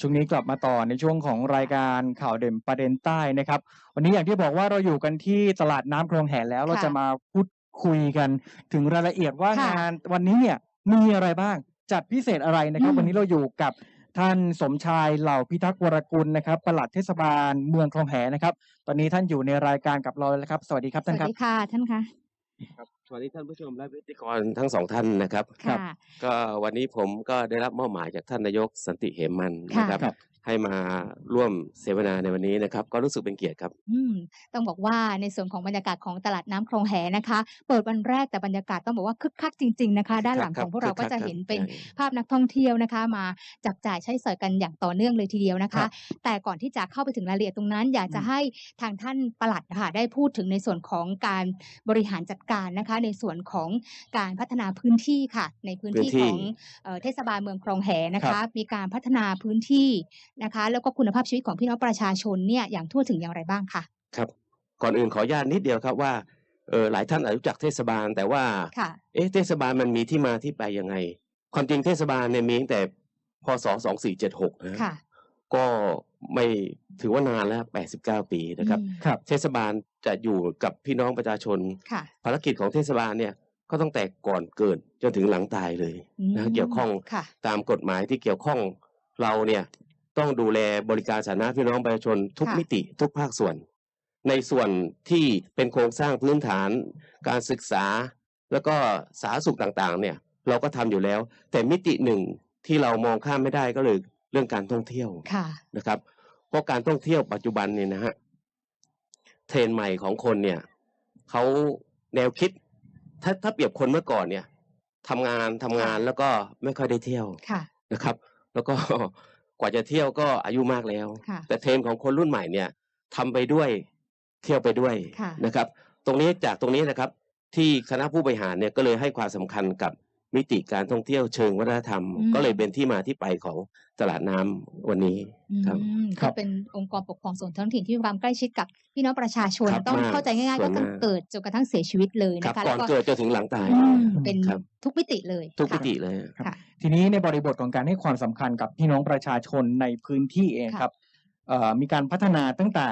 ช่วงนี้กลับมาต่อในช่วงของรายการข่าวเด่นประเด็นใต้นะครับ วันนี้อย่างที่บอกว่าเราอยู่กันที่ตลาดน้ำคลองแหแล้วเราค่ะจะมาพูดคุยกันถึงรายละเอียดว่าค่ะงานวันนี้เนี่ยมีอะไรบ้าง จัดพิเศษอะไรนะครับอืมวันนี้เราอยู่กับท่านสมชายเหล่าพิทักษ์วรกุลนะครับปลัดเทศบาลเมืองคลองแหนะครับ ตอนนี้ท่านอยู่ในรายการกับเราแล้วครับ สวัสดีครับสท่านวัคสรับดีค่ะท่านคะครับ สวัสดีท่านผู้ชมและพิธีกรทั้งสองท่านนะครับครับ ค่ะ ก็วันนี้ผมก็ได้รับมอบหมายจากท่านนายกสันติเหมมันค่ะนะครับครับ ให้มาร่วมเสวนาในวันนี้นะครับ ก็รู้สึกเป็นเกียรติครับ อืมต้องบอกว่าในส่วนของบรรยากาศของตลาดน้ำคลองแหนะคะ เปิดวันแรกแต่บรรยากาศต้องบอกว่าคึกคักจริงๆนะคะ ด้านหลังครัขบองพวกเราคึกคัก็กจะครับเห็นเป็นใช่ภาพนักท่องเที่ยวนะคะ มาจับจ่ายใช้สอยกันอย่างต่อเนื่องเลยทีเดียวนะครัคะบแต่ก่อนที่จะเข้าไปถึงรายละเอียดตรงนั้น อยากจะอืมให้ทางท่านปลัดนะคะได้พูดถึงในส่วนของการบริหารจัดการนะคะ ในส่วนของการพัฒนาพื้นที่ค่ะ ในพื้นที่พื้นที่ของเอ่อเทศบาลเมืองคลองแหนะครัคะบมีการพัฒนาพื้นที่นะคะ แล้วก็คุณภาพชีวิตของพี่น้องประชาชนเนี่ยอย่างทั่วถึงอย่างไรบ้างคะครับก่อนอื่นขออนุญาตนิดเดียวครับว่าเออหลายท่านอาจจะรู้จักเทศบาล แต่ว่าค่ะเอ๊ะเทศบาลมันมีที่มาที่ไปยังไง ความจริงเทศบาลเนี่ยมีตั้งแต่พศ2476นะค่ะก็ไม่ถือว่านานแล้ว89ปีนะครับอืมครับเทศบาลจะอยู่กับพี่น้องประชาชนค่ะภารกิจของเทศบาลเนี่ยก็ตั้งแต่ก่อนเกิดจนถึงหลังตายเลยอืมนะเกี่ยวข้องค่ะตามกฎหมายที่เกี่ยวข้องเราเนี่ย ต้องดูแลบริการสาธารณะพี่น้องประชาชนทุกค่ะมิติทุกภาคส่วน ในส่วนที่เป็นโครงสร้างพื้นฐาน การศึกษาแล้วก็สาธารณสุขต่างๆ เนี่ยเราก็ทำอยู่แล้ว แต่มิติหนึ่งที่เรามองข้ามไม่ได้ก็เลยเรื่องการท่องเที่ยวค่ะนะครับเพราะการท่องเที่ยวปัจจุบันเนี่ยนะฮะเทรนด์ใหม่ของคนเนี่ยเขาแนวคิด ถ้าถ้าเปรียบคนเมื่อก่อนเนี่ยทำงานทำงานแล้วก็ไม่ค่อยได้เที่ยวค่ะนะครับ แล้วก็ กว่าจะเที่ยวก็อายุมากแล้วค่ะแต่เทรนด์ของคนรุ่นใหม่เนี่ยทำไปด้วยเที่ยวไปด้วยค่ะนะครับ ตรงนี้จากตรงนี้นะครับ ที่คณะผู้บริหารเนี่ยก็เลยให้ความสำคัญกับ มิติการท่องเที่ยวเชิงวัฒนธรรมอืมก็เลยเป็นที่มาที่ไปของตลาดน้ำวันนี้ครับอืมครัก็บเป็นองค์กรปกครองส่วนท้องถิ่นที่มีความใกล้ชิดกับพี่น้องประชาชนครับต้องมากเข้าใจง่ายๆส่ก็วนตั้งมากเกิดจนกระทั่งเสียชีวิตเลยครับนะคะก่อนเกิดจนถึงหลังตายอืมเป็นครับทุกมิติเลย ทุกมิค่ะติเลยค่ะทีนี้ในบริบทของการให้ความสำคัญกับพี่น้องประชาชนในพื้นที่เองค่ะครับเอ่อมีการพัฒนาตั้งแต่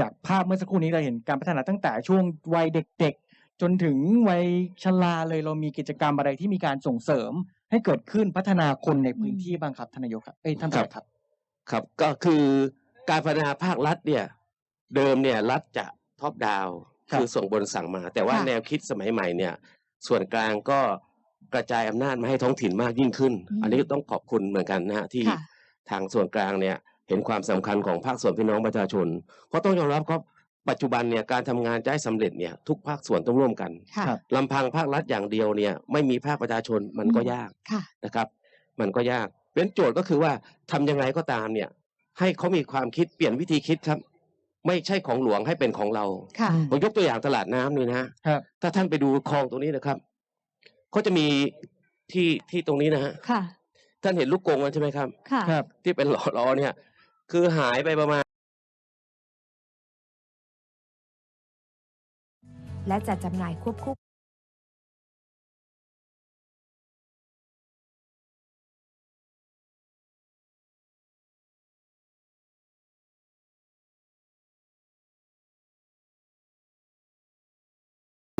จากภาพเมื่อสักครู่นี้เราเห็นการพัฒนาตั้งแต่ช่วงวัยเด็กๆ จนถึงวัยชราเลยเรามีกิจกรรมอะไรที่มีการส่งเสริม ให้เกิดขึ้นพัฒนาคนในพื้นที่บ้างครับทานนายกครับเอ้ยท่านประหลัดครับ ครับก็คือการพัฒนาภาครัฐเนี่ย เดิมเนี่ยรัฐจะท็อปดาวครับคือส่งบนสั่งมา แต่ว่าค่ะแนวคิดสมัยใหม่เนี่ย ส่วนกลางก็กระจายอำนาจมาให้ท้องถิ่นมากยิ่งขึ้นอืมอันนี้ต้องขอบคุณเหมือนกันนะฮะที่ค่ะทางส่วนกลางเนี่ยเห็นความสำคัญของภาคส่วนพี่น้องประชาชน เพราะต้องยอมรับครับ ปัจจุบันเนี่ยการทำงานจะให้สำเร็จเนี่ยทุกภาคส่วนต้องร่วมกันค่ะครับ ลำพังภาครัฐอย่างเดียวเนี่ยไม่มีภาคประชาชนมันก็อืมยากค่ะ นะครับ มันก็ยากเป็นโจทย์ก็คือว่าทำยังไงก็ตามเนี่ย ให้เขามีความคิดเปลี่ยนวิธีคิดครับ ไม่ใช่ของหลวงให้เป็นของเรา ค่ะอืมผมยกตัวอย่างตลาดน้ำนี่นะฮะครับ ถ้าท่านไปดูคลองตรงนี้นะครับเขาจะมีที่ที่ตรงนี้นะฮะค่ะ ท่านเห็นลูกกรงมันใช่ไหมครับ ค่ะ ครับ ที่เป็นหล่อๆเนี่ย คือหายไปประมาณ และจัดจำหน่ายควบคู่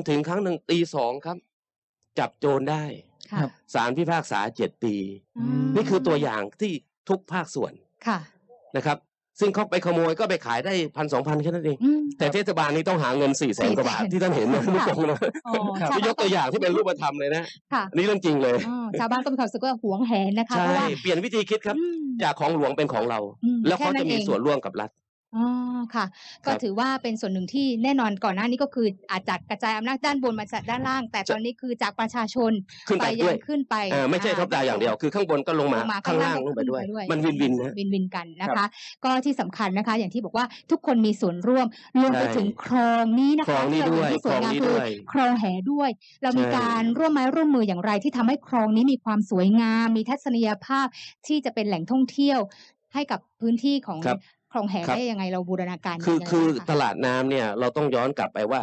ถึงครั้งหนึ่งตีสองครับ จับโจรได้ค่ะศาลพิพากษาเจ็ดปีอืมนี่คือตัวอย่างที่ทุกภาคส่วนค่ะนะครับ ซึ่งเขาไปขโมยก็ไปขายได้พันสองพันแค่นั้นเองอืมแต่เทศบาลนี้ต้องหาเงินสี่แสนกว่าบาท400,000ที่ท่านเห็นนะค่ะลูกกงนะอ๋อครับชาวนี่ยบ้านกตัวอย่างที่เป็นรูปธรรมเลยนะค่ะอันนี่เรื่องจริงเลยอ๋อชาวบ้านก็มีความรู้สึกว่าหวงแหนนะคะใช่เพราะว่าเปลี่ยนวิธีคิดครับอืมจากของหลวงเป็นของเราอืมแล้วเขาแค่นั้จะนมีเองส่วนร่วมกับรัฐ อ๋อ ค่ะก็ครับ ถือว่าเป็นส่วนหนึ่งที่แน่นอนก่อนหน้านี้ ก็คืออาจจะกระจายอำนาจด้านบนมาจากด้านล่าง แต่ตอนนี้คือจากประชาชนขึ้นไปยัด้วยขึ้นไป เออไม่ใช่ท็อปดาวอย่างเดียว คือข้างบนก็ลงมาลงมาข้างล่างข้างล่างลงไปด้วยขึ้นไปด้วยมันวินวินนะวินวินกันนะคะ ก็ที่สำคัญนะคะ อย่างที่บอกว่าทุกคนมีส่วนร่วมรวมไปใช่ถึงคลองนี้นะคลคะองนี้ที่เราเห็นด้วยที่สวยงามคลองนี้คือด้วย คลองแหด้วย เรามีใช่การร่วมไม้ร่วมมืออย่างไรที่ทำให้คลองนี้มีความสวยงาม มีทัศนียภาพที่จะเป็นแหล่งท่องเที่ยว ให้กับพื้นที่ของครับ คลองแหครับได้ยังไงเราบูรณาการคือยังไงคือบ้างะตลาดน้ำเนี่ยเราต้องย้อนกลับไปว่า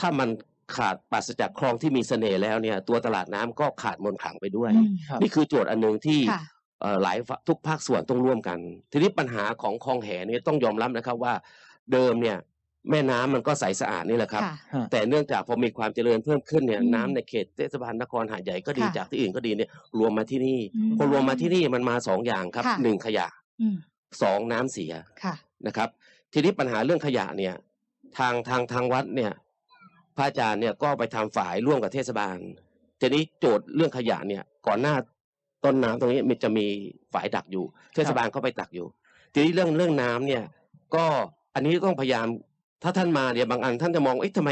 ถ้ามันขาดปราศจากคลองที่มีเสน่ห์แล้วเนี่ยตัวตลาดน้ำก็ขาดมนต์ขลังไปด้วยอืมครับนี่คือโจทย์อันหนึ่งที่ค่ะเอ่อหลายฝ่ายทุกภาคส่วนต้องร่วมกัน ทีนี้ปัญหาของคลองแหเนี่ยต้องยอมรับนะครับว่าเดิมเนี่ยแม่น้ำมันก็ใสสะอาดนี่แหละครับค่ะแต่เนื่องจากพอมีความเจริญเพิ่มขึ้นเนี่ยอืมน้ำในเขตเทศบาลนครหาดใหญ่ก็ดีค่ะจากที่อื่นก็ดีเนี่ยรวมมาที่นี่อืมพอรวมมาที่นี่มันมาสองอย่างครับค่ะหนึ่งขยะอืม สองน้ำเสียค่ะนะครับ ทีนี้ปัญหาเรื่องขยะเนี่ย ทางทางทางวัดเนี่ยพระอาจารย์เนี่ยก็ไปทำฝ่ายร่วมกับเทศบาล ทีนี้โจทย์เรื่องขยะเนี่ย ก่อนหน้าต้นน้ำตรงนี้มันจะมีฝ่ายดักอยู่ เทศบาลก็ไปดักอยู่ ทีนี้เรื่องเรื่องน้ำเนี่ย ก็อันนี้ต้องพยายามถ้าท่านมาเนี่ยบางอันท่านจะมองเอ๊ะทำไม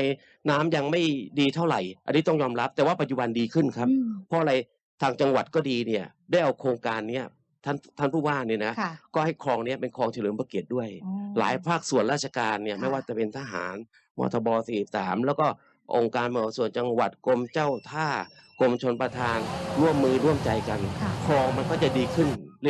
น้ำยังไม่ดีเท่าไหร่ อันนี้ต้องยอมรับแต่ว่าปัจจุบันดีขึ้นครับ อืมเพราะอะไรทางจังหวัดก็ดีเนี่ย ได้เอาโครงการเนี้ย ท่านท่านผู้ว่าเนี่ยนะค่ะก็ให้คลองเนี้ยเป็นคลองเฉลิมพระเกียรติด้วย อ๋อ หลายภาคส่วนราชการเนี่ยค่ะ ไม่ว่าจะเป็นทหารมทบ43 แล้วก็องค์การบริหารส่วนจังหวัดกรมเจ้าท่ากรมชนประทาน ร่วมมือร่วมใจกัน ค่ะ คลองมันก็จะดีขึ้น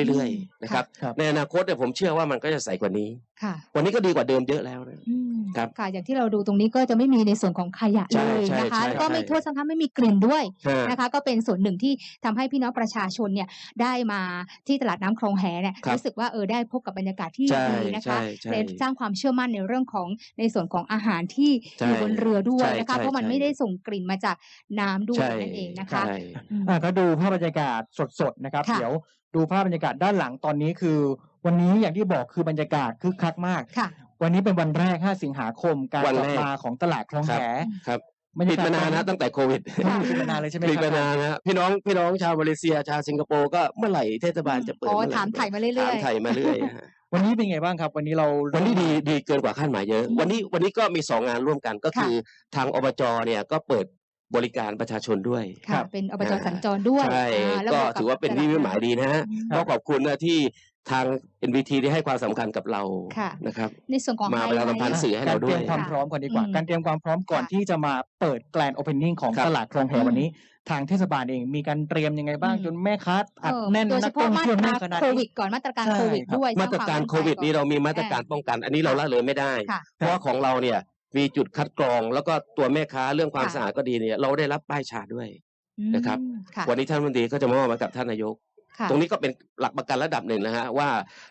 เรื่อยอืมๆนะครับ ครับ ในอนาคตเนี่ยผมเชื่อว่ามันก็จะใสกว่านี้ ค่ะ วันนี้ก็ดีกว่าเดิมเยอะแล้วนะอืมครับค่ะอย่างที่เราดูตรงนี้ก็จะไม่มีในส่วนของขยะใช่เลยใช่นะคะใช่แล้วก็ไม่ใช่โทษทั้งๆไม่มีกลิ่นด้วยฮะนะคะ ก็เป็นส่วนหนึ่งที่ทำให้พี่น้องประชาชนเนี่ยได้มาที่ตลาดน้ำคลองแหเนี่ยครับรู้สึกว่าเออได้พบกับบรรยากาศที่ใช่ดีนะคะใช่ใช่และสร้างความเชื่อมั่นในเรื่องของในส่วนของอาหารที่ใช่อยู่บนเรือด้วยใช่นะคะใช่เพราะมันใช่ไม่ได้ส่งกลิ่นมาจากน้ำด้วยใช่นั่นเองนะคะใช่อืมอ่าก็ดูภาพบรรยากาศสดๆนะครับค่ะเดี๋ยวดูภาพบรรยากาศด้านหลังตอนนี้คือ วันนี้อย่างที่บอกคือบรรยากาศคึกคักมากค่ะ วันนี้เป็นวันแรก 5 สิงหาคม การวันกลัแรบกมาของตลาดคลองครัแหบครับบรรปิยาดกาศมานานตอนะตั้งแต่โควิดค่ะปิดมานานเลยใช่ไหมปิดครับมานานนะพี่น้องพี่น้องชาวมาเลเซียชาวสิงคโปร์ก็เมื่อไหร่เทศบาลจะเปิดอ๋อเมื่อไหร่ถามไถ่มาเรื่อยๆถามไถ่มาเรื่อยฮะวันนี้เป็นไงบ้างครับ วันนี้เราวันนี้ดีดีเกินกว่าคาดหมายเยอะอืมวันนี้วันนี้ก็มีสองงานร่วมกันก็ค่ะคือทางอบจเนี่ยก็เปิดบริการประชาชนด้วยค่ะเป็นอบจสัญจรด้วยใช่อ่าแล้วก็บกับถือว่าเป็นที่ตลดวิหมายดีนะฮะอืมก็ขอบคุณนะที่ ทาง NVT ได้ให้ความสำคัญกับเราค่ะ นะครับ ในส่วนของ มาไฮประชาไลสัมพันธ์ท์สื่อให้การเราเตด้รีวยยมความพร้อมก่อนดีกว่า อืมการเตรียมความพร้อมก่อนค่ะที่จะมาเปิดแกลนโอเพนนิ่งของครับ ตลาดคลองแหอืมวันนี้ ทางเทศบาลเองมีการเตรียมยังไงบ้างอืม จนแม่ค้าอัดเออแน่นโดยเฉนักพาะท่องมาเที่ยวตแน่รานขนาดโควินี้ ดก่อนมาตรการใช่โควิดครับ ด้วยมาตรการสงโควิดมั่นี้ใจเรามีมาตรการป้องกัน อันนี้เราละเลยไม่ได้ ค่ะ เพราะว่าของเราเนี่ยมีจุดคัดกรอง แล้วก็ตัวแม่ค้าเรื่องความค่ะ สะอาดก็ดีเนี่ยเราได้รับป้ายชาด้วย นะครับ อืมค่ะ วันนี้ท่านรัฐมนตรีก็จะมอบมากับท่านนายก ค่ะ ตรงนี้ก็เป็นหลักประกันระดับหนึ่งนะฮะว่า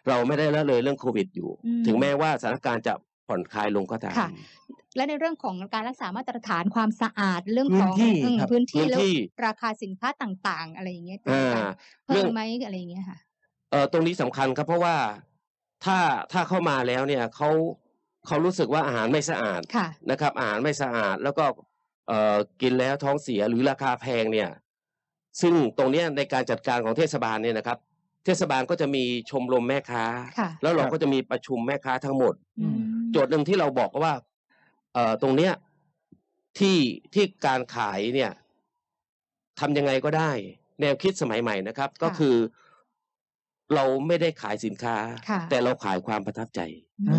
เราไม่ได้ละเลยเรื่องโควิดอยู่ อืม ถึงแม้ว่าสถานการณ์จะผ่อนคลายลงก็ตาม ค่ะ และในเรื่องของการรักษามาตรฐานความสะอาดเรื่องพื้ขนองที่อืมครับ พื้นที่พื้นแล้วที่ ราคาสินค้าต่างๆ อะไรอย่างเงี้ยอ่า เพิ่เรื่อมงไหมอะไรอย่างเงี้ยค่ะ เอ่อตรงนี้สำคัญครับเพราะว่าถ้าถ้าเข้ามาแล้วเนี่ยเขาเขารู้สึกว่าอาหารไม่สะอาดค่ะ นะครับ อาหารไม่สะอาดแล้วก็เอ่อกินแล้วท้องเสียหรือราคาแพงเนี่ย ซึ่งตรงเนี้ยในการจัดการของเทศบาลเนี่ยนะครับ เทศบาลก็จะมีชมรมแม่ค้า ค่ะ แล้วเราครับก็จะมีประชุมแม่ค้าทั้งหมด อืม โจทย์หนึ่งที่เราบอกว่าเอ่อตรงเนี้ยที่ที่การขายเนี่ยทำยังไงก็ได้ แนวคิดสมัยใหม่นะครับ ก็คือเราไม่ได้ขายสินค้า ค่ะแต่เราขายความประทับใจอื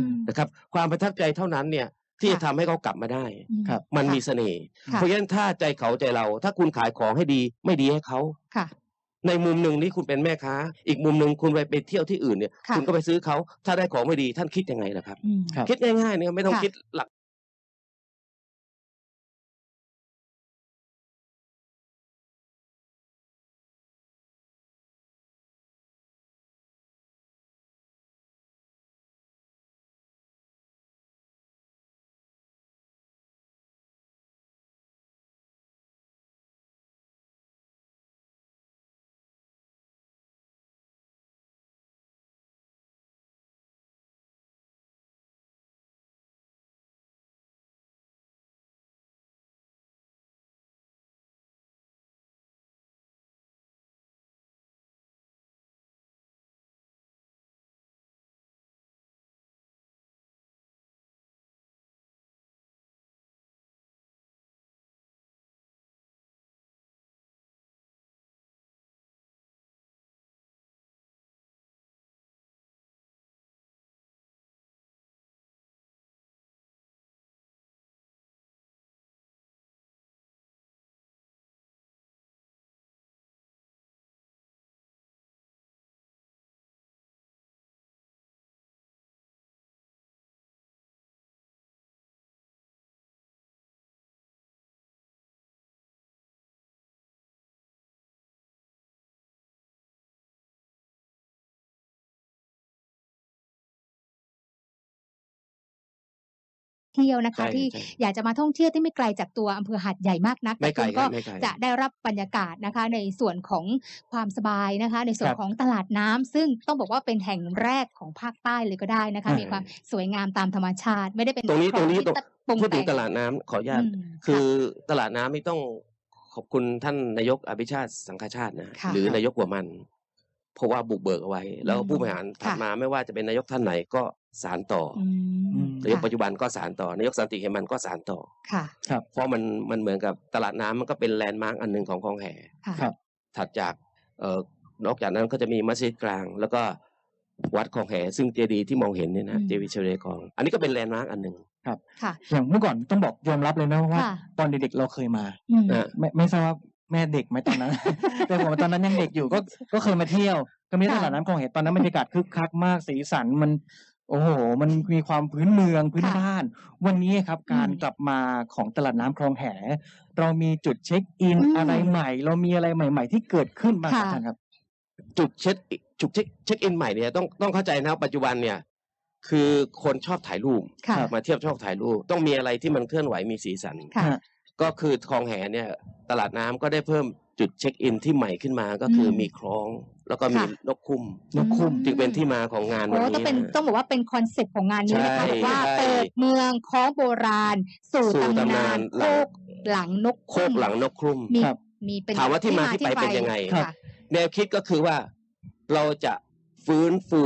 ม นะครับ ความประทับใจเท่านั้นเนี่ย ที่จะค่ะทำให้เขากลับมาได้อืครับ มันค่ะมีเสน่ห์ค่ะ เพราะฉะนั้นถ้าใจเขาใจเรา ถ้าคุณขายของให้ดีไม่ดีให้เขา ค่ะ ในมุมหนึ่งนี่คุณเป็นแม่ค้า อีกมุมหนึ่งคุณไปไปเที่ยวที่อื่นเนี่ยค่ะคุณก็ไปซื้อเขาถ้าได้ของไม่ดีท่านคิดยังไงล่ะครับ อืม ครับ คิดง่ายๆเนี่ยไม่ต้องค่ะ คิดหลัก เที่ยวนะคะใช่ที่ใช่อยากจะมาท่องเที่ยวที่ไม่ไกลจากตัวอำเภอหาดใหญ่มากนักไม่ไกลแต่คุณก็ครับไม่ไกลจะได้รับบรรยากาศนะคะ ในส่วนของความสบายนะคะ ในส่วนครับของตลาดน้ำซึ่งต้องบอกว่าเป็นแห่งแรกของภาคใต้เลยก็ได้นะคะใช่มีความสวยงามตามธรรมชาติ ไม่ได้เป็นตรงนี้คลอตรงนี้ที่ตรงปรุงพูดถึงแต่ตลาดน้ำขออนุญาตอืมคือตลาดน้ำนี่ต้องขอบคุณท่านนายกอภิชาติสังฆชาตินะค่ะหรือนายกหัวมัน เพราะว่าบุกเบิกเอาไว้ แล้วอืมผู้บริหารถัดค่ะมาไม่ว่าจะเป็นนายกท่านไหนก็ สารต่อออืมนายกค่ะปัจจุบันก็สารต่อนายกสันติเหมันก็สารต่อค่ะเพราะมันมันเหมือนกับตลาดน้ำมันก็เป็นแลนด์มาร์กอันหนึ่งของคลองแห่ค่ะครับ ถัดจากเอ่อนอกจากนั้นก็จะมีมัสยิดกลาง แล้วก็วัดคลองแห่ซึ่งเจดีย์ที่มองเห็นเนี่ยนะอืมเจดีย์เชลเลกอง อันนี้ก็เป็นแลนด์มาร์กอันหนึ่งค่ะอย่างเมื่อก่อนต้องบอกยอมรับเลยนะว่าค่ะตอนเด็กๆเราเคยมาอืมนะไม่ไม่ทราบว่าแม่เด็กไหมตอนนั้น แต่ผมตอนนั้นยังเด็กอยู่ก็ก็เคยมาเที่ยว ก็มีตค่ะลาดน้ำคลองเห็ดตอนนั้นบรรยากาศคึกคักมากสีสันมัน โอ้โห มันมีความพื้นเมืองพื้นค่ะบ้าน วันนี้ครับ การอืมกลับมาของตลาดน้ำคลองแห เรามีจุดเช็คอินอืมอะไรใหม่ เรามีอะไรใหม่ ๆ ที่เกิดขึ้นบ้างครับค่ะท่านครับ จุดเช็คจุดเช็คเช็คอินใหม่เนี่ยต้องต้องเข้าใจนะปัจจุบันเนี่ย คือคนชอบถ่ายรูปค่ะ มาเที่ยวชอบถ่ายรูป ต้องมีอะไรที่มันเคลื่อนไหวมีสีสัน ค่ะ ก็คือคลองแหเนี่ย ตลาดน้ำก็ได้เพิ่ม จุดเช็คอินที่ใหม่ขึ้นมาก็คืออมมีคลอง แล้วก็มีค่ะนกคุ้มนกคุ้ม จึงเป็นที่มาของงานวันโอ้นี้ต้องเป็นนะ ต้องบอกว่าเป็นคอนเซ็ปต์ของงานนี้นะคะใช่บอกว่าใช่เปิดเมืองของโบราณ สู่สู่ตำตำนานาน นโคกหลังนกโคกหลังนกคุ้ม มีครับ มีเป็นถามว่าที่มาที่ไปเป็นยังไง ค่ะแนวคิดก็คือว่าเราจะฟื้นฟู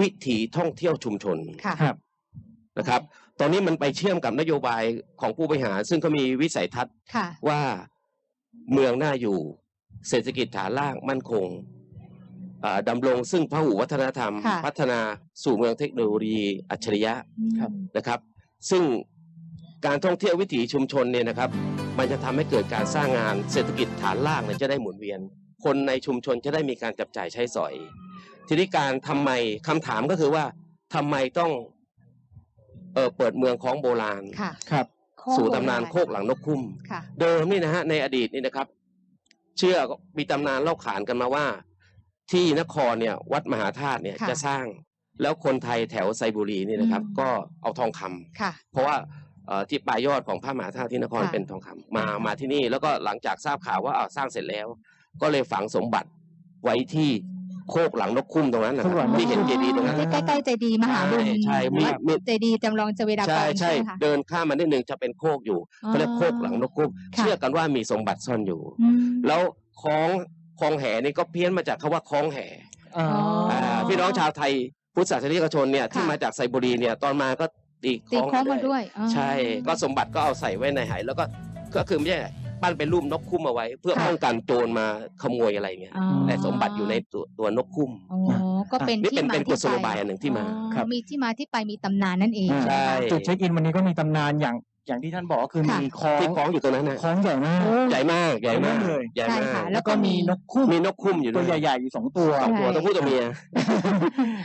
วิถีท่องเที่ยวชุมชน ค่ะ ครับ นะครับ ตอนนี้มันไปเชื่อมกับนโยบายของผู้บริหาร ซึ่งก็มีวิสัยทัศน์ค่ะ ว่า เมืองน่าอยู่ เศรษฐกิจฐานล่างมั่นคงอ่าดำรงซึ่งพหุวัฒนธรรมค่ะพัฒนาสู่เมืองเทคโนโลยีอัจฉริยะครับนะครับ ซึ่งการท่องเที่ยววิถีชุมชนเนี่ยนะครับ มันจะทำให้เกิดการสร้างงานเศรษฐกิจฐานล่างเนี่ยจะได้หมุนเวียน คนในชุมชนจะได้มีการจับจ่ายใช้สอย ทีนี้การทำไมคำถามก็คือว่าทำไมต้องเออเปิดเมืองของโบราณค่ะครับโคก สู่ตำนานโบรณโคกหลังนกคุ้มค่ะเดิมนี่นะฮะในอดีตนี่นะครับ เชื่อมีตำนานเล่าขานกันมาว่า ที่นครเนี่ยวัดมหาธาตุเนี่ยค่ะจะสร้างแล้วคนไทยแถวไซบุรีนี่นะครับอืมก็เอาทองคำค่ะเพราะว่าเอ่อที่ปลายยอดของพระมหาธาตุที่นครค่ะเป็นทองคำมามาที่นี่แล้วก็หลังจากทราบข่าวว่าอ้าวสร้างเสร็จแล้ว ก็เลยฝังสมบัติไว้ที่ โคกหลังนกคุ้มตรงนั้นนะคโคกหลัรับงนกที่เห็นเจดีย์ตรงนั้นที่ใกล้ๆใจดีย์มหาบุญใช่มีวัดมีเจดีย์จำลองเจเวดากใช่รใช่ไหมคะเดินข้ามมานิดนึงจะเป็นโคกอยู่เขาเรียกโคกหลังนกคุ้มค่ะเชื่อกันว่ามีสมบัติซ่อนอยู่อืมแล้วคล้องคลองแห่นี่ก็เพี้ยนมาจากคำว่าคล้องแห่อ๋ออ่าพี่น้องชาวไทยพุทธศาสนิกชนเนี่ยที่ค่ะมาจากไซบุรีเนี่ยตอนมาก็ตีคตีล้องโค้งมาด้วยอ๋อใช่ ก็สมบัติก็เอาใส่ไว้ในไหแล้วก็ก็คือไม่ใช่ ปั้นเป็นรูปนกคุ้มเอาไว้ เพื่อค่ะป้องกันโจรมาขโมยอะไรเงี้ยอ๋อ แต่สมบัติอยู่ในตัวตัวนกคุ้ม อ๋อก็เป็นนี่เป็นที่มาเป็นที่กุศโลบายอันหนึ่งที่มา อ๋อครับ มีที่มาที่ไปมีตำนานนั่นเองอ่าใช่ จุดเช็คอินวันนี้ก็มีตำนานอย่างอย่างที่ท่านบอกก็คือค่ะ มีคล้องที่คล้องอยู่ตรงนั้นนะคล้องใหญ่มากโอ้ใหญ่มากใหญ่มากเลย ใหญ่ใช่มากค่ะแล้แล้ววก็ก็มีมีนกคุ้มมีนกคุ้มอยู่ตัวด้วยใหญ่ๆอยู่สองตัวสองตัวต้องพูดตัวเมีย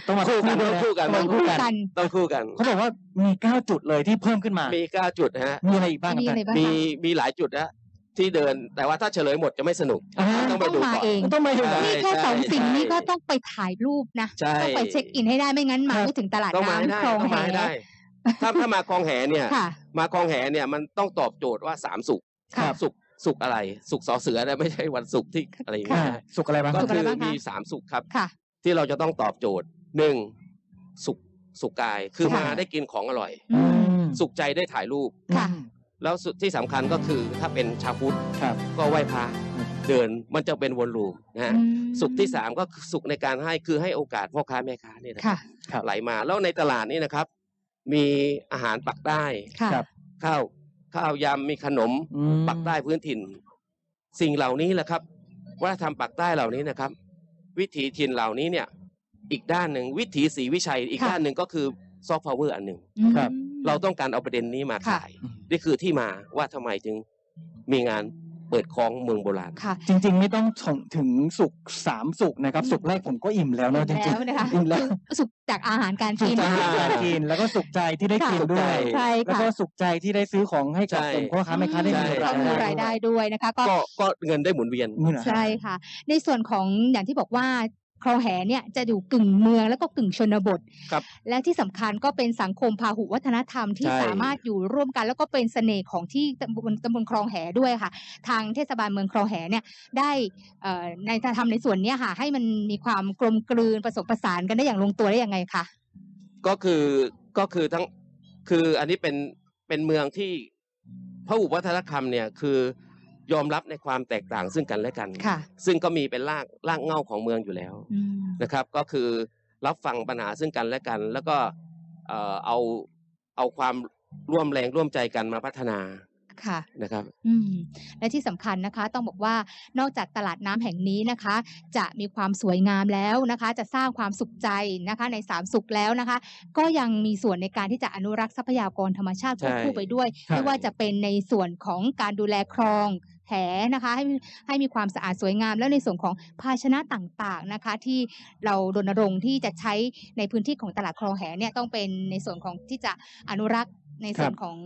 ต้องมาคู่กันด้วยต้องคู่กันต้องคู่กันกัน ต้องคู่กัน เขาบอกว่ามีเก้าจุดเลยที่เพิ่มขึ้นมา มีเก้าจุดนะฮะ มีอะไรอีกบ้างคมีรับอะไรท่านบ้างมีคะมีหลายจุดนะ ที่เดิน แต่ว่าถ้าเฉลยหมดจะไม่สนุกอ่าต้องไปต้องดูมาก่อนเองต้องมาอยู่ใช่นี่แค่สองสิ่งใช่นี้ก็ต้องไปถ่ายรูปนะใช่ต้องไปเช็คอินให้ได้ไม่งั้นมาครับไม่ถึงตลาดต้องมาให้น้ำได้คลองต้องแหมาให้ได้ถ้าถ้ามาคลองแหเนี่ยค่ะมาคลองแหเนี่ยมันต้องตอบโจทย์ว่าสามสุขค่ะสุขสุขอะไรสุขสอเสือนะไม่ใช่วันศุกร์ที่อะไรอย่างเงี้อ่ายสุกอะไรบ้างก็สุขอะไรคือบ้างคะมีสามสุขครับค่ะที่เราจะต้องตอบโจทย์หนึ่งสุขสุขกายคือค่ะมาได้กินของอร่อยอืมสุขใจได้ถ่ายรูปค่ะ แล้วสุดที่สำคัญก็คือถ้าเป็นชาวพุทธครับก็ไหว้พระเดินมันจะเป็นวนลูปนะฮะอืมสุขที่สามก็คือสุขในการให้คือให้โอกาสพ่อค้าแม่ค้าเนี่ยนะค่ะครับไหลมาแล้วในตลาดนี่นะครับ มีอาหารปักใต้ค่ะครับข้าวข้าวยำมีขนมอืมปักใต้พื้นถิ่น สิ่งเหล่านี้แหละครับวัฒนธรรมปักใต้เหล่านี้นะครับ วิถีถิ่นเหล่านี้เนี่ย อีกด้านหนึ่งวิถีศรีวิชัย อีกค่ะด้านหนึ่งก็คือซอฟต์พาวเวอร์อันหนึ่งอืมครับ เราต้องการเอาประเด็นนี้มาค่ะขาย นี่คือที่มาว่าทำไมจึงมีงานเปิดคลองเมืองโบราณค่ะ จริง ๆ ไม่ต้องถึงถึงสุกสามสุกนะครับ สุกแรกผมก็อิ่มแล้วเนอะจริงแล้วนะคะอิ่มแล้วสุขจากอาหารการสุกิขนใจที่ได้กินแล้วก็สุขใจที่ได้กินด้วยใช่แล้วค่ะก็สุขใจที่ได้ซื้อของให้กับใช่กลุ่มพ่อค้าแม่ค้าได้ใช่มีก็มีรารายยได้ได้ด้วยนะคะก็ก็ก็เงินได้หมุนเวียนนี่นะใช่ค่ะ ในส่วนของอย่างที่บอกว่า คลองแหเนี่ยจะอยู่กึ่งเมืองแล้วก็กึ่งชนบทครับและที่สำคัญก็เป็นสังคมพาหุวัฒนธรรมที่ใช่สามารถอยู่ร่วมกัน แล้วก็เป็นเสน่ห์ของที่ตำบลตำบลคลองแหด้วยค่ะ ทางเทศบาลเมืองคลองแหเนี่ยได้เอ่อในจะทำในส่วนเนี้ยค่ะ ให้มันมีความกลมกลืนผสมผสานกันได้อย่างลงตัวได้ยังไงคะก็คือก็คือทั้งคืออันนี้เป็นเป็นเมืองที่พระอุวัฒนธรรมเนี่ยคือ ยอมรับในความแตกต่างซึ่งกันและกัน ค่ะ ซึ่งก็มีเป็นรากรากเหง้าของเมืองอยู่แล้วอืมนะครับ ก็คือรับฟังปัญหาซึ่งกันและกัน แล้วก็เอ่อเอาเอาความร่วมแรงร่วมใจกันมาพัฒนาค่ะ นะครับ อืมและที่สำคัญนะคะต้องบอกว่านอกจากตลาดน้ำแห่งนี้นะคะ จะมีความสวยงามแล้วนะคะ จะสร้างความสุขใจนะคะ ในสามสุขแล้วนะคะ ก็ยังมีส่วนในการที่จะอนุรักษ์ทรัพยากรธรรมชาติควบคู่ใช่ไปด้วย ครับ ไม่ว่าจะเป็นในส่วนของการดูแลคลอง แหนะคะให้ให้มีความสะอาดสวยงาม แล้วในส่วนของภาชนะต่างๆนะคะ ที่เรารณรงค์ที่จะใช้ในพื้นที่ของตลาดคลองแหเนี่ยต้องเป็นในส่วนของที่จะอนุรักษ์ในส่วนของ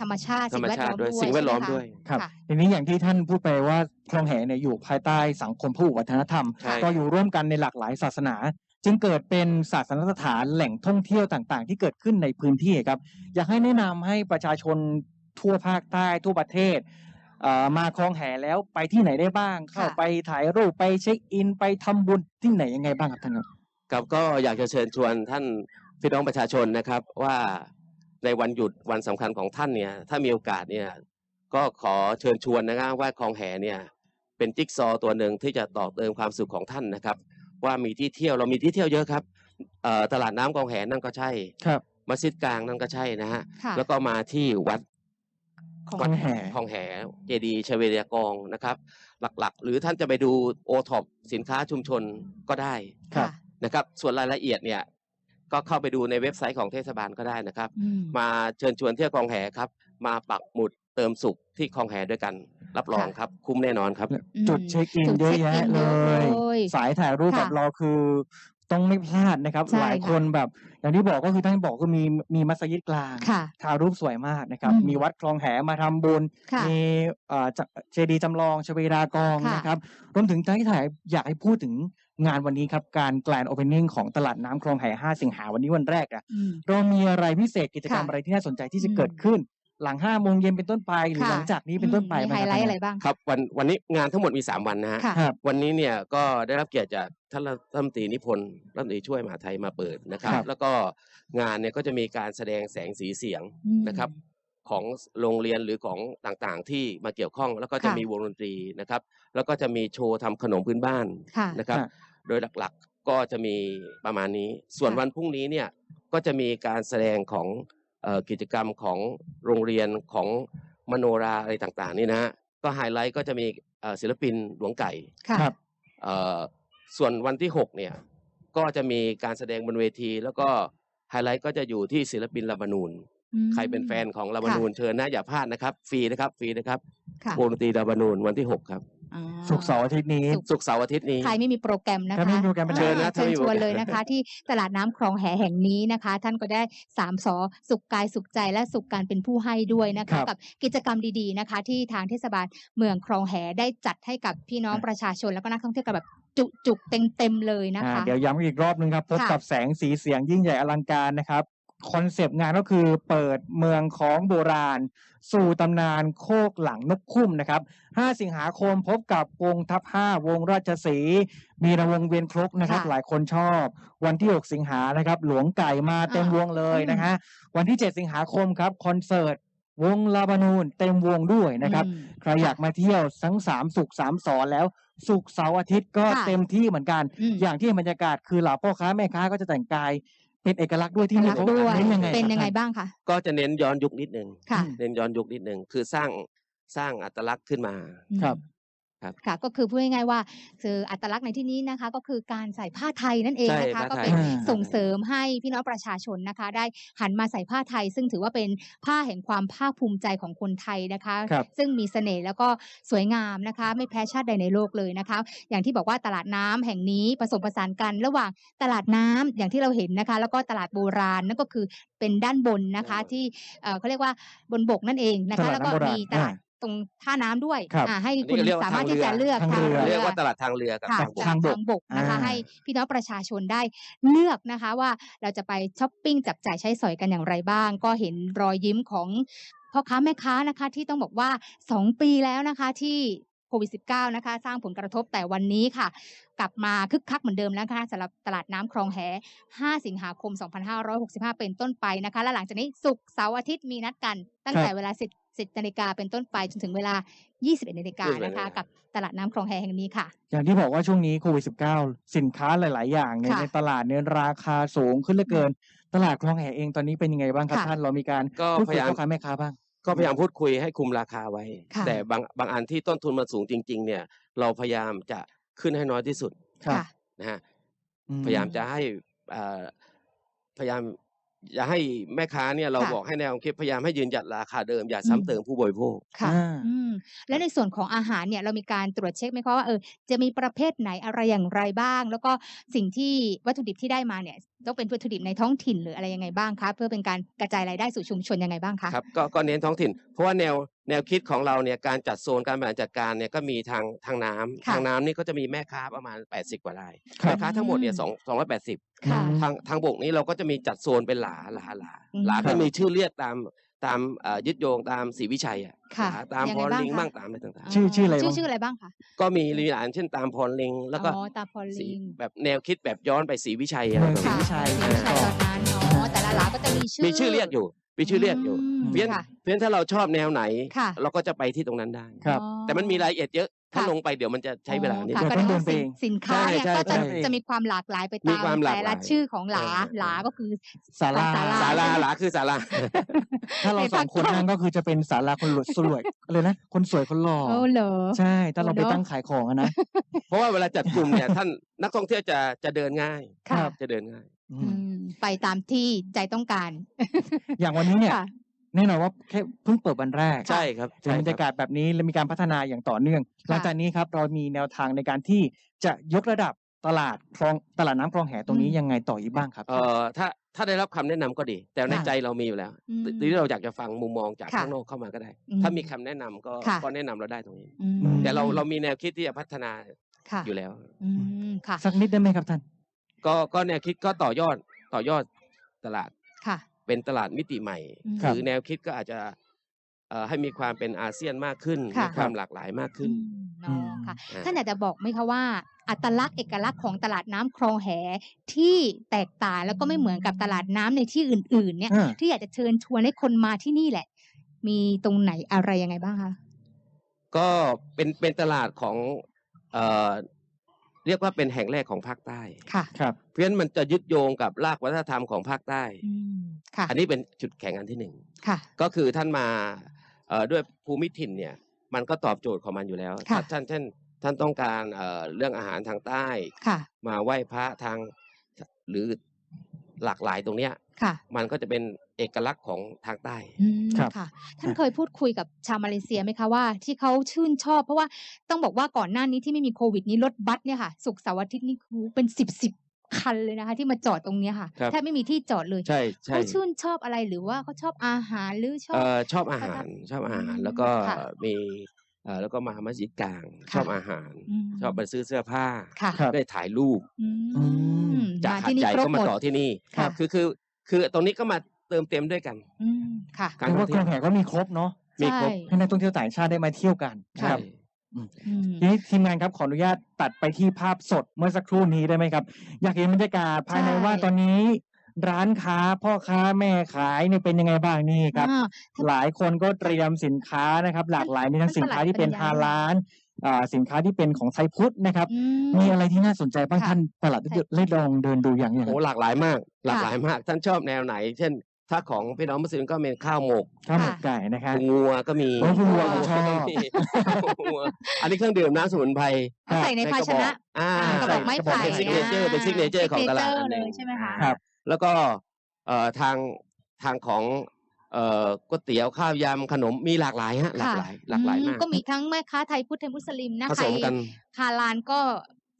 ธรรมชาติธรรมชาติด้วยสิ่สิ่งงแวแวดดล้ล้ออมมด้ด้ววยยครับค่ะทีนี้อย่างที่ท่านพูดไปว่าคลองแหเนี่ยอยู่ภายใต้สังคมพหุวัฒนธรรมใช่ก็อยู่ร่วมกันในหลากหลายศาสนา จึงเกิดเป็นศาสนสถานแหล่งท่องเที่ยวต่างๆ ที่เกิดขึ้นในพื้นที่ครับ อยากให้แนะนำให้ประชาชนทั่วภาคใต้ทั่วประเทศเอ่อ มาคลองแหแล้วไปที่ไหนได้บ้าง เข้าค่ะไปถ่ายรูปไปเช็คอิน ไปทำบุญที่ไหนยังไงบ้างครับท่านครับครับก็อยากจะเชิญชวนท่านพี่น้องประชาชนนะครับว่าในวันหยุดวันสำคัญของท่านเนี่ยถ้ามีโอกาสเนี่ยก็ขอเชิญชวนนะครับว่าคลองแหเนี่ยเป็นจิ๊กซอว์ตัวหนึ่งที่จะต่อเติมความสุขของท่านนะครับ ว่ามีที่เที่ยวเรามีที่เที่ยวเยอะครับเอ่อตลาดน้ำคลองแหนั่นก็ใช่ครับมัสยิดกลางนั่นก็ใช่นะฮะค่ะแล้วก็มาที่วัด ของคลองแหคลองแหเจดีย์ชเวเดียกองนะครับ หลักๆ หรือท่านจะไปดูโอท็อปสินค้าชุมชนก็ได้ครับค่ะนะครับ ส่วนรายละเอียดเนี่ยก็เข้าไปดูในเว็บไซต์ของเทศบาลก็ได้นะครับอืมมาเชิญชวนเที่ยวคลองแหครับ มาปักหมุดเติมสุขที่คลองแหด้วยกัน รับรองค่ะครับ คุ้มแน่นอนครับ จุดเช็คอินจุดเยอะเช็คแยะอินเลเยอะยเลย สายถ่ายรูปค่ะกับเราคือ ต้องไม่พลาดนะครับ ใช่หลายค่ะคนแบบ อย่างที่บอกก็คือท่านบอกก็มีมีมัสยิดกลางค่ะถ่ายรูปสวยมากนะครับ อืมมีวัดคลองแหมาทำบุญค่ะมีเอ่อจะเจดีย์จำลองชเวดากองค่ะ นะครับ รวมถึงที่ถ่ายอยากให้พูดถึงงานวันนี้ครับ การแกลนโอเพนนิ่งของตลาดน้ำคลองแห5สิงหาวันนี้วันแรกอะอืม เรามีอะไรพิเศษกิจกรรมค่ะอะไรที่น่าสนใจที่จะอืม เกิดขึ้น หลังห้าโมงเย็นเป็นต้นไปหรือค่ะหลังจากนี้เป็นต้นไปมีบ้างไฮครับไลท์ท่านอะไรบ้างครับวันวันนี้งานทั้งหมดมีสามวันนะฮะค่ะครับวันนี้เนี่ยก็ได้รับเกียรติจากท่านรัฐมนตรีนิพนธ์รัฐมนตรีช่วยมหาดไทยมาเปิดนะครับครับ แล้วก็งานเนี่ยก็จะมีการแสดงแสงสีเสียงอืมนะครับของโรงเรียนหรือของต่างๆ ที่มาเกี่ยวข้อง แล้วก็จะค่ะมีวงดนตรีนะครับ แล้วก็จะมีโชว์ทำขนมพื้นบ้านค่ะนะครับค่ะโดยหลักๆก็จะมีประมาณนี้ ส่วนค่ะวันพรุ่งนี้เนี่ยก็จะมีการแสดงของเอ่อ กิจกรรมของโรงเรียนของมโนราอะไรต่างๆนี่นะฮะก็ไฮไลท์ก็จะมีเอ่อศิลปินหลวงไก่ค่ะครับเอ่อส่วนวันที่หกเนี่ยก็จะมีการแสดงบนเวที แล้วก็ไฮไลท์ก็จะอยู่ที่ศิลปินลาบานูนอืมใครเป็นแฟนของลาบานูนเชิญนะอย่าพลาดนะครับ ฟรีนะครับฟรีนะครับค่ะวงดนตรีลาบานูนวันที่หกครับ อ่าศุกร์เสาร์อาทิตย์นี้ศุกร์ศุกร์เสาร์อาทิตย์นี้ ใครไม่มีโปรแกรมนะถ้าคะไม่มีโปรแกรมไปอ่าเชิญนะถ้าเชิญไม่มีชโปรวนแกรม เลยนะคะ ที่ตลาดน้ำคลองแหแห่งนี้นะคะ ท่านก็ได้สามสอสุขกายสุขใจและสุขการเป็นผู้ให้ด้วยนะครัคะ บกับกิจกรรมดีๆนะคะ ที่ทางเทศบาลเมืองคลองแหได้จัดให้กับพี่น้องครับประชาชนแล้วก็นักท่องเที่ยวกันแบบจุจุกเต็มๆเลยนะอ่าคะ เดี๋ยวย้ำอีกรอบนึงครับพบค่ะ กับแสงสีเสียงยิ่งใหญ่อลังการนะครับ คอนเซปต์งานก็คือเปิดเมืองของโบราณ สู่ตำนานโคกหลังนกคุ้มนะครับ 5 สิงหาคมพบกับวงทัพ5วงราชสีห์มีระวงเวียนครกนะครับค่ะหลายคนชอบ วันที่ 6 สิงหานะครับ หลวงไก่มาเต็มอ่าวงเลยอืมนะฮะวันที่ 7 สิงหาคมครับคอนเสิร์ตวงลาบานูนเต็มวงด้วยนะครับอืมใครอยากมาเที่ยวทั้ง3สุข3สอนแล้วสุขเสาร์อาทิตย์ก็ค่ะเต็มที่เหมือนกันอืมอย่างที่บรรยากาศคือเหล่าพ่อค้าแม่ค้าก็จะแต่งกาย เป็นเอกลักษณ์ด้วยที่เอกนี่ลักษเขาณ์ด้วย เน้นยังไงเป็นครับยังไงท่าบ้างคะก็จะเน้นย้อนยุคนิดนึงค่ะอืมเน้นย้อนยุคนิดนึงคือสร้างสร้างอัตลักษณ์ขึ้นมา ครับ ครับค่ะก็คือพูดง่ายๆว่าคืออัตลักษณ์ในที่นี้นะคะ ก็คือการใส่ผ้าไทยนั่นเองใช่นะคะผ้าก็ไทยเป็นอ่าส่งเสริมให้พี่น้องประชาชนนะคะ ได้หันมาใส่ผ้าไทย ซึ่งถือว่าเป็นผ้าแห่งความภาคภูมิใจของคนไทยนะคะครับซึ่งมีเสน่ห์แล้วก็สวยงามนะคะ ไม่แพ้ชาติใดในโลกเลยนะคะ อย่างที่บอกว่าตลาดน้ำแห่งนี้ผสมผสานกัน ระหว่างตลาดน้ำอย่างที่เราเห็นนะคะ แล้วก็ตลาดโบราณนั่นก็คือเป็นด้านบนนะคะที่เอ่อเขาเรียกว่าบนบกนั่นเองนะคะตลาดแล้วก็น้ำโบราณมีตลาดอ่า ตรงท่าน้ำด้วยครับอ่าให้อันนี้คุณก็เรียกว่าสามารถที่จะทางเรือเลือกทางทางเรือเรืเรียกอ ว่าตลาดทางเรือกับค่ะทางบกจากทางบก ทางบกนะคะ อ่า ให้พี่น้องประชาชนได้เลือกนะคะว่าเราจะไปช้อปปิ้งจับจ่ายใช้สอยกันอย่างไรบ้าง ก็เห็นรอยยิ้มของพ่อค้าแม่ค้านะคะ ที่ต้องบอกว่า 2 ปีแล้วนะคะที่โควิด -19 นะคะ สร้างผลกระทบแต่วันนี้ค่ะ กลับมาคึกคักเหมือนเดิมแล้วนะคะสำหรับตลาดน้ำคลองแห 5 สิงหาคม 2565 เป็นต้นไปนะคะ และหลังจากนี้ศุกร์เสาร์อาทิตย์มีนัดกันตั้งแต่เวลา 10 10นาฬิกาเป็นต้นไปจนถึงเวลา 21นาฬิกา21นะคะนาฬิกากักับตลาดน้ำคลองแหแห่งนี้ค่ะ อย่างที่บอกว่าช่วงนี้โควิด -19 สินค้าหลาย ๆ อย่างเนี่ยค่ะในตลาดเนี่ยราคาสูงขึ้นเหลือเกิน ตลาดคลองแหเองตอนนี้เป็นยังไงบ้างครับค่ะท่านเรามีการก็พูดพคุยยายามกับพ่อค้าแม่ค้าบ้างก็พยายามพูดคุยให้คุมราคาไว้ค่ะแต่บางบางอันที่ต้นทุนมันสูงจริง ๆ เนี่ย เราพยายามจะขึ้นให้น้อยที่สุดครับค่ะนะฮะอืพยายามจะให้เอ่อพยายาม อย่าให้แม่ค้าเนี่ยเราค่ะ บอกให้แนวคิดพยายามให้ยืนหยัดราคาเดิมอย่าซ้ำเติมผู้บริโภค ค่ะอ่า อืมแล้วในส่วนของอาหารเนี่ยเรามีการตรวจเช็คไหมคะว่าเออจะมีประเภทไหนอะไรอย่างไรบ้าง แล้วก็สิ่งที่วัตถุดิบที่ได้มาเนี่ย ต้องเป็นวัตถุดิบในท้องถิ่นหรืออะไรยังไงบ้างคะเพื่อเป็นการกระจายรายได้สู่ชุมชนยังไงบ้างคะครับก็ก็เน้นท้องถิ่น เพราะว่าแนวแนวคิดของเราเนี่ยการจัดโซนการบริหารจัดการเนี่ยก็มีทางทางน้ำค่ะทางน้ำนี่ก็จะมีแม่ค้าประมาณ 80 กว่ารายครับ แม่ค้าทั้งหมดเนี่ยสองสองร้อยแปดสิบค่ะอืมทางทางบกนี้เราก็จะมีจัดโซนเป็นหลาหลาหลาอืม หลาครัก็บมีชื่อเรียกตาม ตามเอ่อยึดโยงตามศรีวิชัยอะค่ะหลาตามยังพไงรบ้างลิงคะบ้างตามอะไรต่างชื่อชื่ออะไรชื่อบ้างชื่ออะไรบ้างคะๆก็มีลีลานเช่นตามพรลิง แล้วก็อ๋อตาพอลสีลิงแบบแนวคิดแบบย้อนไปศรีวิชัยอะไรเมืองศรีต่างวิชัยค่ะศรีวิชัยตอนนั้นอ๋อแต่ละหลาก็จะมีชื่อๆมีชื่อเรียกอยู่มีชื่อเรียกอยู่มเพราะฉะนั้นค่ะเพราะฉะนั้นถ้าเราชอบแนวไหนค่ะเราก็จะไปที่ตรงนั้นได้ครับอ๋อแต่มันมีรายละเอียดเยอะ ถ้าค่ะลงไปเดี๋ยวมันจะใช้เวลานิดค่ะนึงก็ต้ได้องเดิว่านไปสินเองสินค้าเนี่ยใช่ก็จะใช่จะมีความหลากหลายไปมีตามความหลากแต่หละลายชื่อของหลาเออหลาก็คือศาลาศาลศาลาหลาคือศาลาถ้าเราสองคนนั่งก็คือจะเป็นศาลาคนรวยสวยเลยนะคนสวยคนหล่อโอ้เหรอใช่ถ้าเราไปเนอะตั้งขายของอะนะเพราะว่าเวลาจัดกลุ่มเนี่ยท่านนักท่องเที่ยวจะจะเดินง่ายค่ะจะเดินง่ายอือืมมไปตามที่ใจต้องการ อย่างวันนี้เนี่ยค่ะ แน่นอนว่าแค่เพิ่งเปิดวันแรกใช่ครับจะบรรยากาศแบบนี้และมีการพัฒนาอย่างต่อเนื่อง หลังจากนี้ครับเรามีแนวทางในการที่จะยกระดับตลาดคลองตลาดน้ำคลองแหตรงนี้อืมยังไงต่ออีกบ้างครับเอ่อถ้าถ้าได้รับคำแนะนำก็ดี แต่ในค่ะใจเรามีอยู่แล้วอืมหรือเราอยากจะฟังมุมมองจากค่ะข้างนอกเข้ามาก็ได้อืมถ้ามีคำแนะนำก็ค่ะก็แนะนำเราได้ตรงนี้อืมแต่เราเรามีแนวคิดที่จะพัฒนาค่ะอยู่แล้วอืมค่ะสักนิดได้ไหมครับท่านก็ก็แนวคิดก็ต่อยอดต่อยอดตลาดค่ะ เป็นตลาดมิติใหม่อืมครับหรือแนวคิดก็อาจจะเอ่อให้มีความเป็นอาเซียนมากขึ้นค่ะมีความหลากหลายมากขึ้นอืมเนาะค่ะอ่าท่านอยากจะบอกไหมคะว่า อัตลักษณ์เอกลักษณ์ของตลาดน้ำคลองแหที่แตกต่างแล้วก็ไม่เหมือนกับตลาดน้ำในที่อื่น ๆ เนี่ยอ่าที่อยากจะเชิญชวนให้คนมาที่นี่แหละ มีตรงไหนอะไรยังไงบ้างคะก็เป็นเป็นตลาดของ เอ่อเรียกว่าเป็นแห่งแรกของภาคใต้ค่ะครับเพราะฉะนั้นมันจะยึดโยงกับรากวัฒนธรรมของภาคใต้อืมค่ะอันนี้เป็นจุดแข็งอันที่หนึ่งค่ะก็คือท่านมาเอ่อด้วยภูมิถิ่นเนี่ยมันก็ตอบโจทย์ของมันอยู่แล้วค่ะถ้าท่านท่านท่านต้องการเอ่อเรื่องอาหารทางใต้ค่ะมาไหว้พระทางหรือหลากหลายตรงเนี้ยค่ะมันก็จะเป็น เอกลักษณ์ของทางใต้อืมครับค่ะท่านเคยพูดคุยกับชาวมาเลเซียไหมคะว่า ที่เขาชื่นชอบ เพราะว่าต้องบอกว่าก่อนหน้านี้ที่ไม่มีโควิดนี้รถบัสเนี่ยค่ะสุกร์เสาร์อาทิตย์นี่คือเป็นสิบสิบคันเลยนะคะที่มาจอดตรงเนี้ยค่ะครับแทบไม่มีที่จอดเลยใช่ใช่เขาชื่นชอบอะไรหรือว่าเขาชอบอาหารหรือชอบเอ่อชอบอาประหาทัรบชอบอาหารอืมแล้วก็ค่ะมีเอ่อแล้วก็มามัสยิดกลางค่ะชอบอาหารมชอบไปซื้อเสื้อผ้าค่ะครับได้ถ่ายรูปอือืมมจากมาหาดที่นี่ใหญ่ครบก็หมามดต่อที่นี่ค่ะคือคือคือตรงนี้ก็มาเติมเต็มด้วยกันอืมค่ะการเรียกท่อว่างคลเที่อยงแหก็มีครบเนาะมีครบใช่ให้นักท่องเที่ยวต่างชาติได้มาเที่ยวกันนะใช่ครับ อืม ทีนี้ทีมงานครับขออนุญาตตัดไปที่ภาพสดเมื่อสักครู่นี้ได้ไหมครับ อยากเห็นบรรยากาศภายในใช่ ว่าตอนนี้ ร้านค้าพ่อค้าแม่ขายเนี่ยเป็นยังไงบ้างนี่ครับ อ่า หลายคนก็เตรียมสินค้านะครับ หลากหลายมีทั้งสินค้าที่เป็นท่านปฮาลัดลาลอ่าสินค้าที่เป็นของไทยพุทธนะครับ อืมีอะไรที่น่าสนใจบ้างค่ะท่านประหลัดได้ใช่ได้ลองเดินดูอย่างอย่าง โอ้หลากหลายมาก หลากหลายมาก ท่านชอบแนวไหน เช่น ถ้าของพี่น้องมุสลิมก็เป็นข้าวหมกข้าวหมกไก่นะครับพุงงัวก็มีโอ้พุงงัวผมชอบก็มีพุงงัวอันนี้เครื่องดื่มน้ำสมุนไพรเอาใส่ในภาชนะอ่าอ่ากระบอกไม้กระบอกไผ่เป็นซิกเนเจอร์เป็นซิกเนเจอร์ของตลาด signature อันหเลนึ่งยใช่ไหมคะครับ แล้วก็เอ่อทางทางของเอ่อก๋วยเตี๋ยวข้าวยำขนมมีหลากหลายฮะหลากหลายหลากหลายอืมากก็มีทั้งแม่ค้าไทยพุทธไทยมุสลิมนะผใครสมกันฮาลาลก็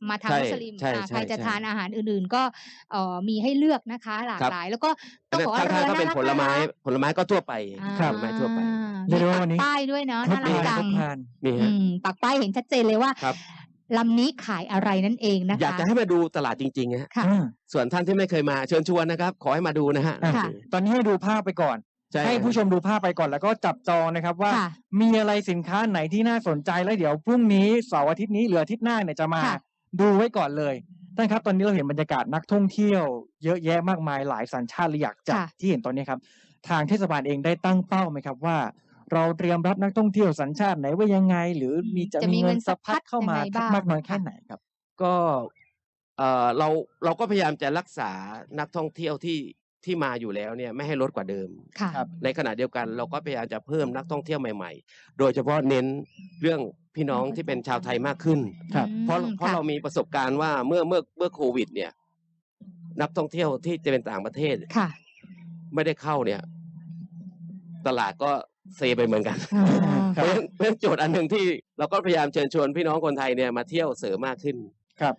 มาทางใช่มุสลิมใช่อ่าใช่ใครจะใช่ทานอาหารอื่นๆ ก็เอ่อมีให้เลือกนะคะ หลากครับหลาย แล้วก็ต้องบอกว่าข้างๆก็เป็นร้ผลไม้น่ารักผลไม้ก็ทั่วไปอ่าผลไม้ทั่วไปอ่าเรียกได้ว่าวันนี้มีปกป้ายด้วยเนาะครบน่ารักเลยจัครงบครันนี่อืฮะมปักป้ายเห็นชัดเจนเลยว่าครับลำนี้ขายอะไรนั่นเองนะคะอยากจะให้มาดูตลาดจริงๆฮะค่ะอ่าส่วนท่านที่ไม่เคยมาเชิญชวนนะครับ ขอให้มาดูนะฮะอะค่ะตอนนี้ให้ดูภาพไปก่อนใช่ให้ผู้ชมดูภาพไปก่อนแล้วก็จับจองนะครับว่าค่ะมีอะไรสินค้าไหนที่น่าสนใจแล้วเดี๋ยวพรุ่งนี้เสาร์อาทิตย์นี้หรืออาทิตย์หน้าเนี่ยจะมาค่ะ ดูไว้ก่อนเลยท่านครับตอนนี้เราเห็นบรรยากาศนักท่องเที่ยวเยอะแยะมากมายหลายสัญชาติเลยอยากจากค่ะที่เห็นตอนนี้ครับ ทางเทศบาลเองได้ตั้งเป้าไหมครับว่า เราเตรียมรับนักท่องเที่ยวสัญชาติไหนไว้ยังไง หรือมีจะจะมีมีเงิเงินนสะพัดเข้ามายังไงบ้างมากน้อยแค่ค่ะไหนครับ ก็เอ่อเราเราก็พยายามจะรักษานักท่องเที่ยวที่ ที่มาอยู่แล้วเนี่ยไม่ให้ลดกว่าเดิมค่ะครับ ในขณะเดียวกันเราก็พยายามจะเพิ่มนักท่องเที่ยวใหม่ ๆ โดยเฉพาะเน้นเรื่องพี่น้องที่เป็นชาวไทยมากขึ้น ครับอืมเพราะเพราะค่เรามีประสบการณ์ว่าเมื่อเมื่อเมื่อโควิด เนี่ย นักท่องเที่ยวที่จะเป็นต่างประเทศ ค่ะ ไม่ได้เข้าเนี่ย ตลาดก็เซไปเหมือนกัน อ๋อคเพรับราะฉะนั้นเพราะฉะนั้นโจทย์อันหนึ่งที่เราก็พยายามเชิญชวนพี่น้องคนไทยเนี่ยมาเที่ยวเสริมมากขึ้น ครับ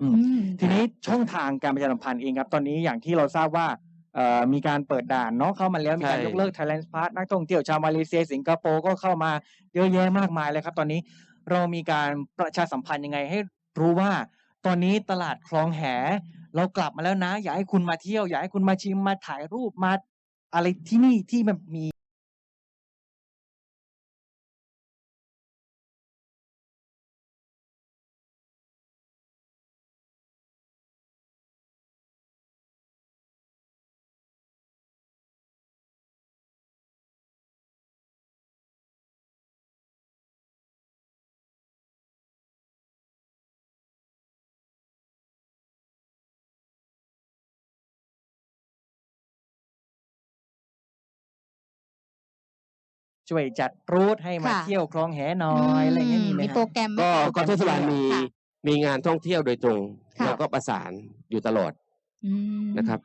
อืมอืมทีนี้ช่องทางการประชาสัมพันธ์เองครับ ตอนนี้อย่างที่เราทราบว่าเอ่อ มีการเปิดด่านเนาะเข้ามาแล้วมีการใช่ยกเลิก Thailand Pass นักท่องเที่ยวชาวมาเลเซียสิงคโปร์ก็เข้ามาเยอะแยะมากมายเลยครับ ตอนนี้เรามีการประชาสัมพันธ์ยังไงให้รู้ว่า ตอนนี้ตลาดคลองแห เรากลับมาแล้วนะ อยากให้คุณมาเที่ยว อยากให้คุณมาชิมมาถ่ายรูปมาอะไรที่นี่ที่มันมี ช่วยจัดรูทให้มาค่ะ เที่ยวคลองแหหน่อยอะไรอย่างเงี้ยมีไหมมีฮะโปรแกรมไหมก็คะก็เทศบาลมีค่ะ มีงานท่องเที่ยวโดยตรงค่ะแล้วก็ประสานอยู่ตลอดอืม นะครับ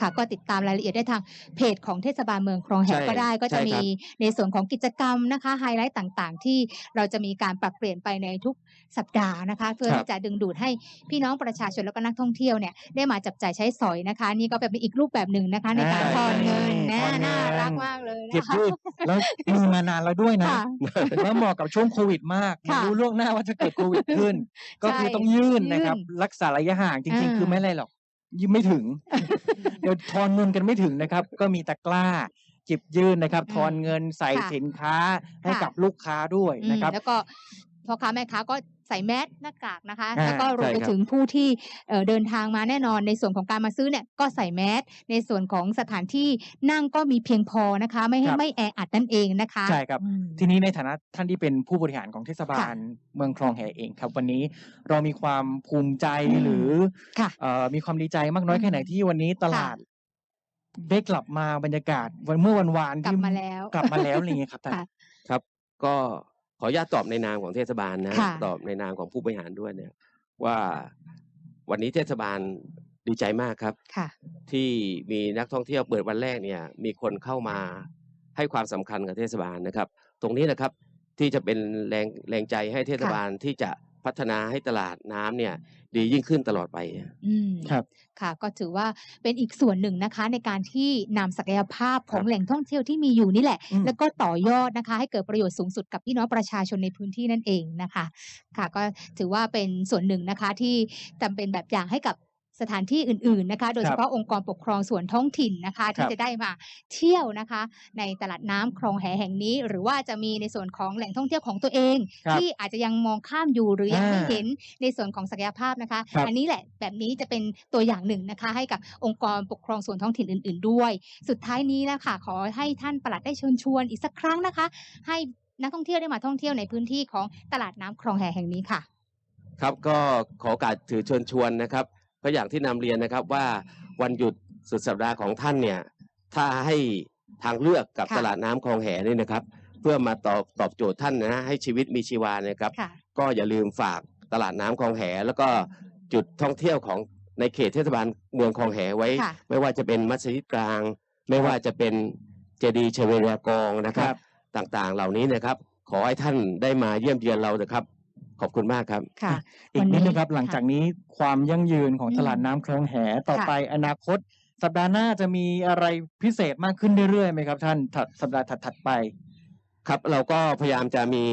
ค่ะ ก็ติดตามรายละเอียดได้ทางเพจของเทศบาลเมืองคลองแหใช่ก็ได้ ก็จะใช่มีครับในส่วนของกิจกรรมนะคะไฮไลท์ต่างๆ ที่เราจะมีการปรับเปลี่ยนไปในทุกสัปดาห์นะคะ เพื่อครับที่จะดึงดูดให้พี่น้องประชาชนแล้วก็นักท่องเที่ยวเนี่ยได้มาจับจ่ายใช้สอยนะคะ นี่ก็เป็นอีกรูปแบบหนึ่งนะคะ ในการอ่าทอนเงินนะทอนเงินน่ารักมากเลยเก็บนะคะยืดแล้วมีมานานแล้วด้วยนะค่ะแล้วเหมาะกับช่วงโควิดมากค่ะรู้ล่วงหน้าว่าจะเกิดโควิดขึ้น ก็คือใช่ต้องยื่นนะครับยื่นรักษาระยะห่างจริงอ่าๆคือไม่อะไรหรอก ยื่นไม่ถึง เดี๋ยวทอนเงินกันไม่ถึงนะครับ ก็มีตะกร้าจิบยื่นนะครับ ทอนเงินใส่ค่ะสินค้าให้ค่ะกับลูกค้าด้วยอืมนะครับ แล้วก็พ่อค้าแม่ค้าก็ ใส่แมสหน้ากากนะคะอ่าแล้วก็รวมใช่ไปครับถึงผู้ที่เอ่อเดินทางมาแน่นอนในส่วนของการมาซื้อเนี่ยก็ใส่แมสในส่วนของสถานที่นั่งก็มีเพียงพอนะคะ ไม่ให้ครับไม่แออัดนั่นเองนะคะ ใช่ครับอืมทีนี้ในฐานะท่านที่เป็นผู้บริหารของเทศบาลเมืองคลองแหเองครับ วันนี้เรามีความภูมิใจอืมหรือค่ะเอ่อมีความดีใจมากน้อยแค่ไหนอืมที่วันนี้ตลาดได้กลับมาบรรยากาศวันเมื่อวันวานกลับที่มาแล้ว กลับมาแล้วอะไรอย่างเงี้ยครับท่านค่ะครับ ก็ ขออนุญาตตอบในนามของเทศบาลนะค่ะตอบในนามของผู้บริหารด้วยเนี่ย ว่าวันนี้เทศบาลดีใจมากครับค่ะที่มีนักท่องเที่ยวเปิดวันแรกเนี่ย มีคนเข้ามาให้ความสำคัญกับเทศบาลนะครับ ตรงนี้นะครับที่จะเป็นแรงแรงใจให้เทศบาลที่จะพัฒนาให้ตลาดน้ำเนี่ย ดียิ่งขึ้นตลอดไปอืมครับค่ะ ก็ถือว่าเป็นอีกส่วนหนึ่งนะคะ ในการที่นำศักยภาพของครับแหล่งท่องเที่ยวที่มีอยู่นี่แหละอืมแล้วก็ต่อยอดนะคะ ให้เกิดประโยชน์สูงสุดกับพี่น้องประชาชนในพื้นที่นั่นเองนะคะ ค่ะ ก็ถือว่าเป็นส่วนหนึ่งนะคะที่จำเป็นแบบอย่างให้กับ สถานที่อื่นๆนะคะ โดยเฉพาะองค์กรปกครองส่วนท้องถิ่นนะคะ ที่จะได้มาเที่ยวนะคะ ในตลาดน้ำคลองแหแห่งนี้ หรือว่าจะมีในส่วนของแหล่งท่องเที่ยวของตัวเองครับที่อาจจะยังมองข้ามอยู่หรือยังไม่อ่าเห็นในส่วนของศักยภาพนะคะครับอันนี้แหละแบบนี้จะเป็นตัวอย่างหนึ่งนะคะ ให้กับองค์กรปกครองส่วนท้องถิ่นอื่น ๆ ด้วย สุดท้ายนี้นะคะขอให้ท่านปลัดได้เชิญชวนอีกสักครั้งนะคะ ให้นักท่องเที่ยวได้มาท่องเที่ยวในพื้นที่ของตลาดน้ำคลองแหแห่งนี้ค่ะ ครับก็ขอโอกาสถือเชิญชวนนะครับ ก็อย่างที่นำเรียนนะครับว่าวันหยุดสุดสัปดาห์ของท่านเนี่ยถ้าให้ทางเลือกกับค่ะตลาดน้ำคลองแหนี่นะครับ เพื่อมาตอบตอบโจทย์ท่านนะให้ชีวิตมีชีวานะครับค่ะก็อย่าลืมฝากตลาดน้ำคลองแหแล้วก็จุดท่องเที่ยวของในเขตเทศบาลเมืองคลองแหไว้ค่ะไม่ว่าจะเป็นมัสยิดกลาง ไม่ว่าจะเป็นเจดีย์เชเวเรียกองนะครัครับบต่างๆเหล่านี้นะครับ ขอให้ท่านได้มาเยี่ยมเยียนเรานะครับ ขอบคุณมากครับ ค่ะอีวักนนิดนี้นึงครับหลังจากนี้ความยั่งยืนของอืมตลาดน้ำคลองแหต่อค่ะไปอนาคต สัปดาห์หน้าจะมีอะไรพิเศษมากขึ้นเรื่อยๆไหมครับ ท่านถัดสัปดาห์ถัดๆไป ครับเราก็พยายามจะมี